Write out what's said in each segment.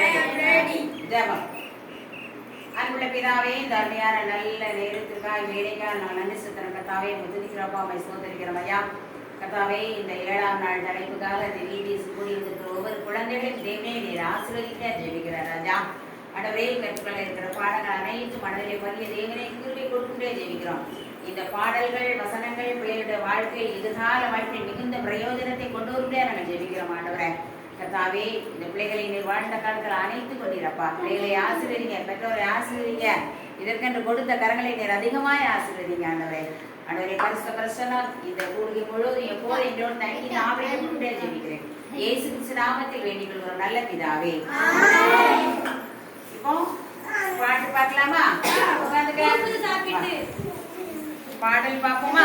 ஜெபம் அன்புள்ள பிதாவே இந்த அருமையான நல்ல நேரத்திற்காக வேலைக்காக நான் நன்றி சுத்தன கத்தாவே முதிரிக்கிறப்பா அம்மை சோதரிக்கிறோம் ஐயா. கத்தாவே இந்த ஏழாம் நாள் தலைப்புக்காக இந்த வீதி கூடி இருக்கிற ஒவ்வொரு குழந்தைகளையும் தேவனே நீர் ஆசீர்வதிக்க ஜெபிக்கிறார் ராஜா. அடவே கற்றுக்கொள்ள இருக்கிற பாடங்கள் அனைத்து மனதிலே பள்ளிய தேவனை கிருபை கொடுக்கும்பே ஜெபிக்கிறோம். இந்த பாடல்கள் வசனங்கள் பிள்ளைகளுடைய வாழ்க்கை எதிர்கால வாழ்க்கை மிகுந்த பிரயோஜனத்தை கொண்டு வரும்படியா நாங்கள் ஜெபிக்கிறோம் ஆண்டவரை. கர்த்தாவே இந்த பிள்ளைகளை நீர் வாழ்ந்த காலத்தில் அனைத்து கொண்டிருப்பா. பிள்ளைகளை ஆசீர்வதிங்க பெற்றோரை ஆசீர்வதிங்க. இதற்கென்று கொடுத்த கரங்களை நீர் அதிகமாய் ஆசீர்வதிங்க ஆண்டவரே. ஆண்டவரே பரிசுத்த பிரசனம் இந்த கூடுகை முழுவதும் எப்போது என்னோட தங்கி நாமே கொண்டே ஜெபிக்கிறேன். இயேசு கிறிஸ்து நாமத்தில் வேண்டிக் கொள்கிறோம் நல்ல பிதாவே. இப்போ பாட்டு பார்க்கலாமா? உட்காந்துக்க. பாடல் பார்ப்போமா?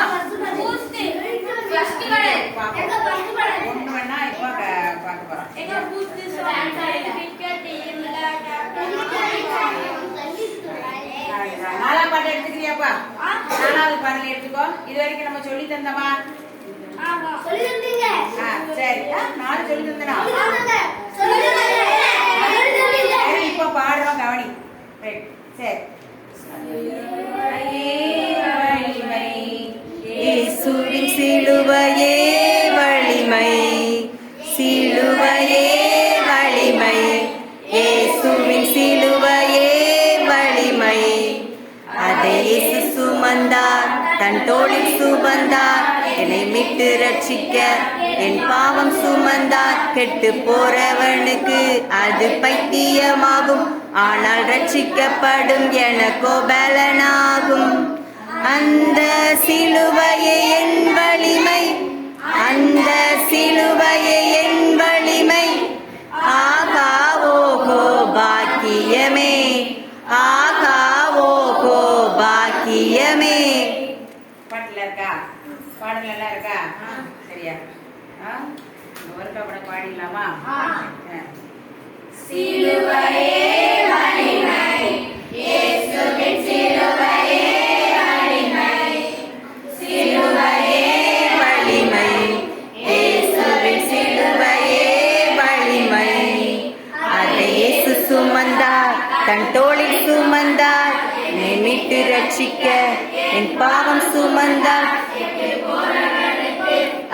ஒண்ணு வேணா இப்போ பார்க்க போறோம் பாட்டு எடுத்துக்கிறியாப்பா? நாலாவது பாடல் எடுத்துக்கோ. இது வரைக்கும் நம்ம சொல்லி தந்தோமா? சரி. நாலு சொல்லி தந்தனா? சரி இப்போ பாடுறோம் கவனி. ரைட் சரி. இயேசுவின் சிலுவையே வலிமை. சிலுவையே வலிமை. இயேசுவின் சிலுவையே வலிமை. அதை இயேசு சுமந்தார் தன் தோளில் சுமந்தார். என்னை மீட்டு ரட்சிக்க என் பாவம் சுமந்தார். கெட்டு போறவனுக்கு அது பைத்தியமாகும். ஆனால் ரட்சிக்கப்படும் எனக்கோ பலனாகும் அந்த சிலுவையே என் வலிமை அந்த சிலுவையே என் வலிமை. ஆகா ஓஹோ பாக்கியமே. ஆகா ஓஹோ பாக்கியமே. பாட்டுல இருக்கா? பாடல் எல்லாம் இருக்கா? சரியா. படம் பாடிடலாமா? ஆ.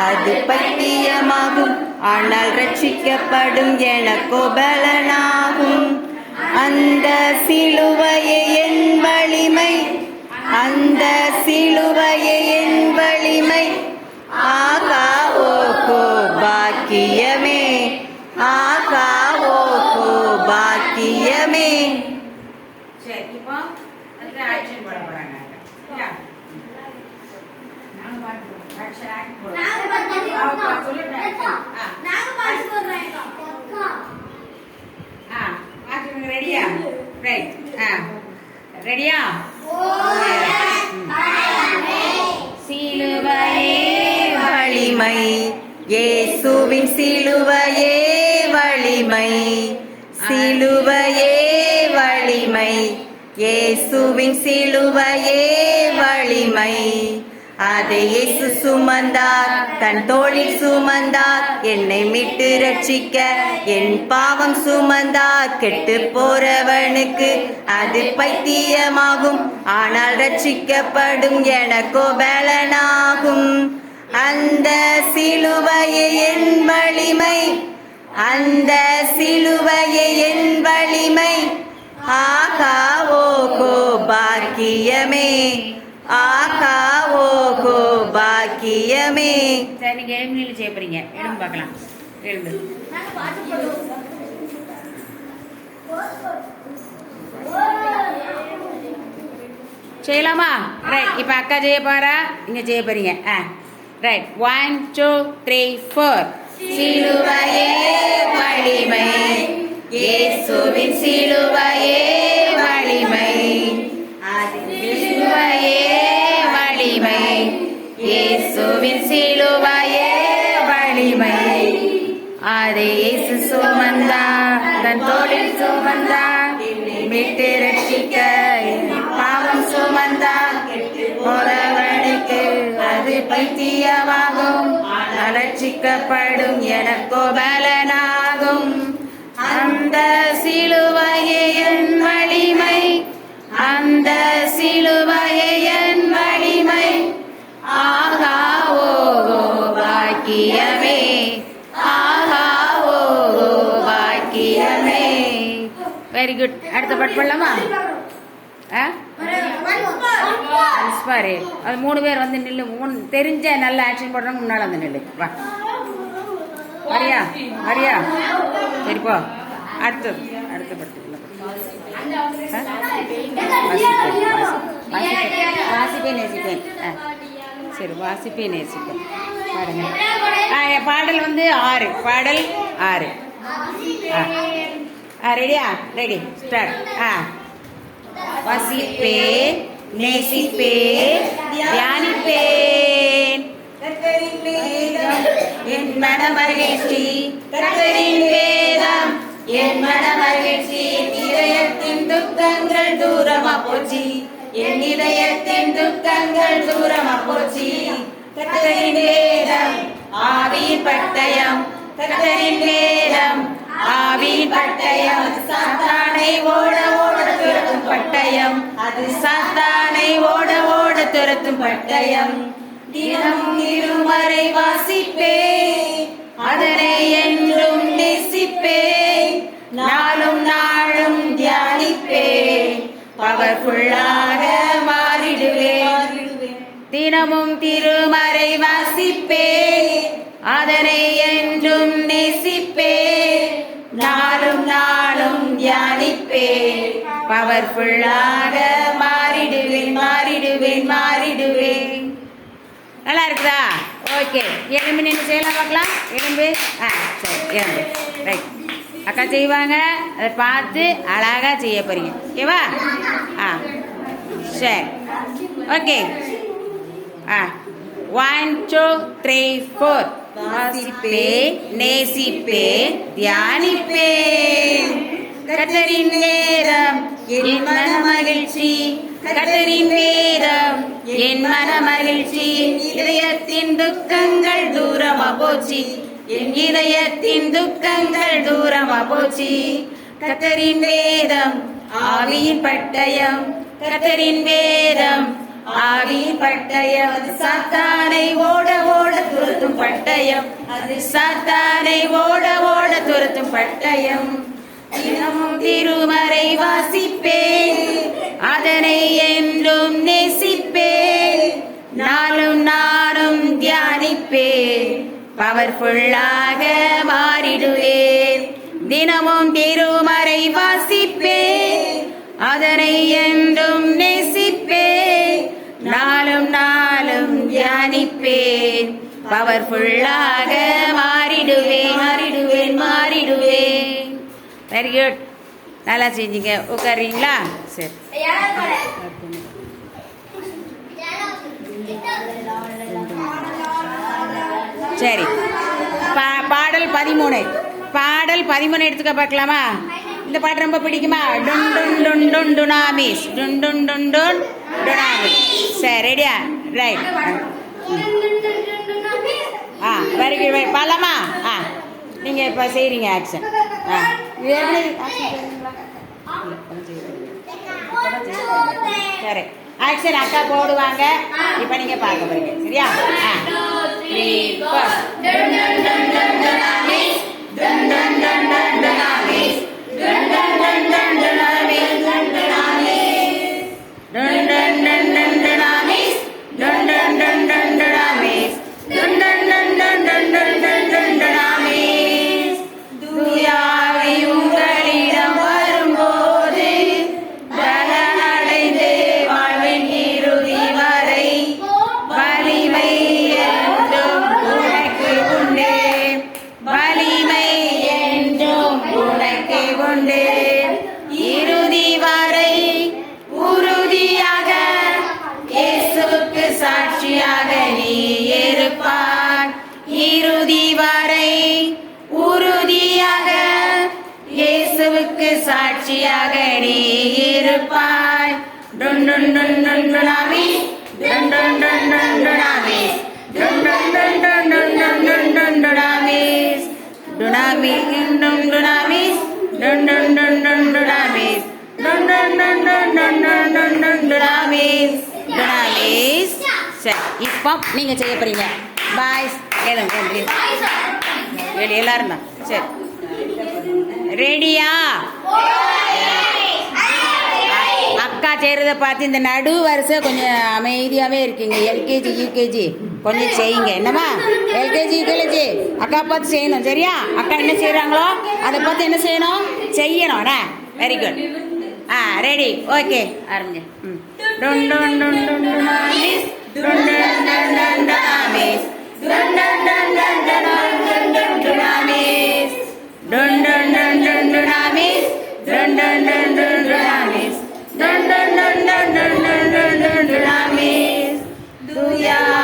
அது பத்தியமாகும் ஆனால் ரட்சிக்கப்படும் எனக்கோ பலனாகும் அந்த சிலுவையே என் வலிமை அந்த சிலுவையே என் வலிமை. ஆகா ஓகோ பாக்கியமே. ஆகா ஓகோ பாக்கியமே. சரி இப்போ அதுக்கு ஆக்ஷன் பண்ண போறாங்க சரியா? நாங்க பாட்டு போடுறோம். action, act போடுறோம். ஆமா, சொல்லுங்க action. ஆ. ஆ, action ரெடியா ரைட் ஆ ரெடியா சிலுவையே வலிமை இயேசுவின் சிலுவையே வலிமை சிலுவையே வலிமை இயேசுவின் சிலுவையே வலிமை. அதை இயேசு சுமந்தார் தன் தோளில் சுமந்தார். என்னை மீட்டு ரட்சிக்க என் பாவம் சுமந்தார். கெட்டு போறவனுக்கு அது பைத்தியமாகும். ஆனால் ரட்சிக்கப்படும் எனக்கோ பலனாகும் அந்த சிலுவையை என் வலிமை அந்த சிலுவையை என் வலிமை. ஆகா ஓகோ பாக்கியமே. ஆகா ஓகோ பாக்கியமே. சரி நீங்க நில்லு செய்ய போறீங்க எழுந்து பார்க்கலாம். எழுந்து. செய்யலாமா? ரைட் இப்போ அக்கா செய்ய போறா நீங்க செய்ய போறீங்க ஆ. Right one two three four சிலுவையே வலிமை. இயேசுவின் சிலுவையே மீட்டு ரட்சிக்க. என் பாவம் சுமந்தார் போறவனுக்கு அது பைத்தியமாகும். அலட்சிக்கப்படும் எனக்கோ பலனாகும் அந்த சிலுவையே என் வலிமை அந்த சிலுவையே என் வலிமை. ஆகா வெரி குட் அடுத்த பாட்டு பண்ணலாமா ஆ? பாரு அது மூணு பேர் வந்து நில்லு. மூணு தெரிஞ்ச நல்ல ஆக்ஷன் போடுறவங்க முன்னால் வந்து நில்லு. வா. வரியா? வரியா? சரி போ. அடுத்தது. அடுத்த படத்துக்குள்ள வாசிப்பே நேசிப்பேன் ஆ. சரி வாசிப்பே நேசிப்பேன் பாருங்க. ஆ பாடல் வந்து ஆறு. பாடல் ஆறு. ஆ. ரெடியா ரெடி ஸ்டார்ட் ஆ வசிப்பேன் நேசிப்பேன் தியானிப்பேன் என் மன மகிழ்ச்சி கத்தரின் வேதம் என் மன மகிழ்ச்சி இதயத்தின் துக்கங்கள் தூரமா போச்சு என் இதயத்தின் துக்கங்கள் தூரமா போச்சு கத்தரின் வேதம் ஆவியின் பட்டயம் கத்தரின் வேதம் ஆவின் பட்டயம் சாத்தானை ஓட ஓட துரத்தும் பட்டயம். அது சாத்தானை ஓட ஓட துரத்தும் பட்டயம். தினம் இருமறை வாசிப்பே அதனை என்றும் நேசிப்பே. நாளும் நாளும் தியானிப்பே பவர்ஃபுல்லாக மாறிடுவேன் தினமும் திருமறை வாசிப்பே அதனை நாளும் தியானிப்பே பவர்ஃபுல்லாக மாறிடுவேன் மாறிடுவேன் மாறிடுவேன். நல்லா இருக்குதா? ஓகே. எலும்பு நின்று செய்யலாம் பார்க்கலாம். எலும்பு. ஆ சரி எலும்பு. ரைட் அக்கா செய்வாங்க. அதை பார்த்து அழகாக செய்ய போறீங்க. ஓகேவா ஆ சரி. ஓகே ஆ. ஒன் டூ த்ரீ ஃபோர் வாசிப்பே நேசிப்பே தியானிப்பேன். கத்தரின் வேதம் என் மன மகிழ்ச்சி கத்தரின் வேதம் என் மன மகிழ்ச்சி இதயத்தின் துக்கங்கள் தூரமா போச்சு. என் இதயத்தின் துக்கங்கள் தூரமா போச்சு. கத்தரின் வேதம் ஆவியின் பட்டயம். கத்தரின் வேதம் ஆவியின் பட்டயம். அது சாத்தானை ஓட ஓட துரத்தும் பட்டயம். அது சாத்தானை ஓட ஓட துரத்தும் பட்டயம். தினமும் திருமறை வாசிப்பேன். அதனை என்றும் நேசிப்பேன். நாளும் நாளும் தியானிப்பேன். பவர்ஃபுல்லாக மாறிடுவேன். தினமும் திருமறை வாசிப்பேன். அதனை என்றும் நேசிப்பேன். நாளும் நாளும் தியானிப்பேன். பவர்ஃபுல்லாக மாறி வெரி குட் நல்லா செஞ்சீங்க. உட்காருறீங்களா சரி. சரி. பா பாடல் பதிமூணு. பாடல் பதிமூணு எடுத்துக்க பார்க்கலாமா? இந்த பாட்டு ரொம்ப பிடிக்குமா? டுன் டுன் டுன் டுன் டுனாமிஸ். டுன் டுன் டுன் டுன் டுனாமிஸ். சரி ரெடியா ரைட் ஆ வெரி குட் பாடலாமா ஆ. நீங்கள் இப்போ செய்கிறீங்க ஆக்ஷன் ஆ. சரி. ஆக்சன் அக்கா போடுவாங்க. இப்போ நீங்க பார்க்க போறீங்க. சரியா? ஆ. த்ரீ ஃபோர் துணையாக நீ இருப்பாய் இப்போ நீங்கள் செய்ய போகிறீங்க பாய்ஸ் எல்லாரும் தான் சரி ரெடியா அக்கா செய்கிறத பார்த்து இந்த நடு வரிசை கொஞ்சம் அமைதியாகவே இருக்கீங்க எல்கேஜி யூகேஜி கொஞ்சம் செய்யுங்க என்னம்மா எல்கேஜி யூகேஜி அக்கா பார்த்து செய்யணும் சரியா அக்கா என்ன செய்கிறாங்களோ அதை பார்த்து என்ன செய்யணும் செய்யணும் வெரி குட் ஆ ரெடி ஓகே ஆரம்பிங்க ம் ரெண்டு டுன் டுன் டுன் டுனாமிஸ் டுன் டுன் டுன் Dun dun dun dun dun dunamis. Dun dun dun dun dunamis. Dun dun dun dun dun dun dun dunamis. Duya.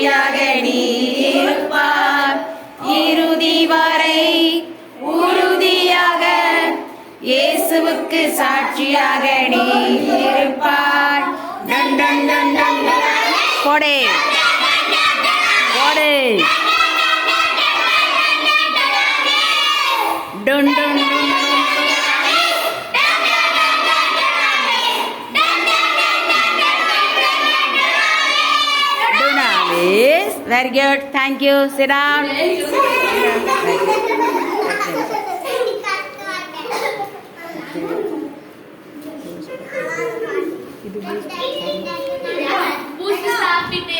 வழியாக நீர்ப்பார் இறுதி வரை உறுதியாக இயேசுவுக்கு சாட்சியாக நீர்ப்பார் கொடை கொடை டொண்டு Very good. Thank you. Sit down. ಇದು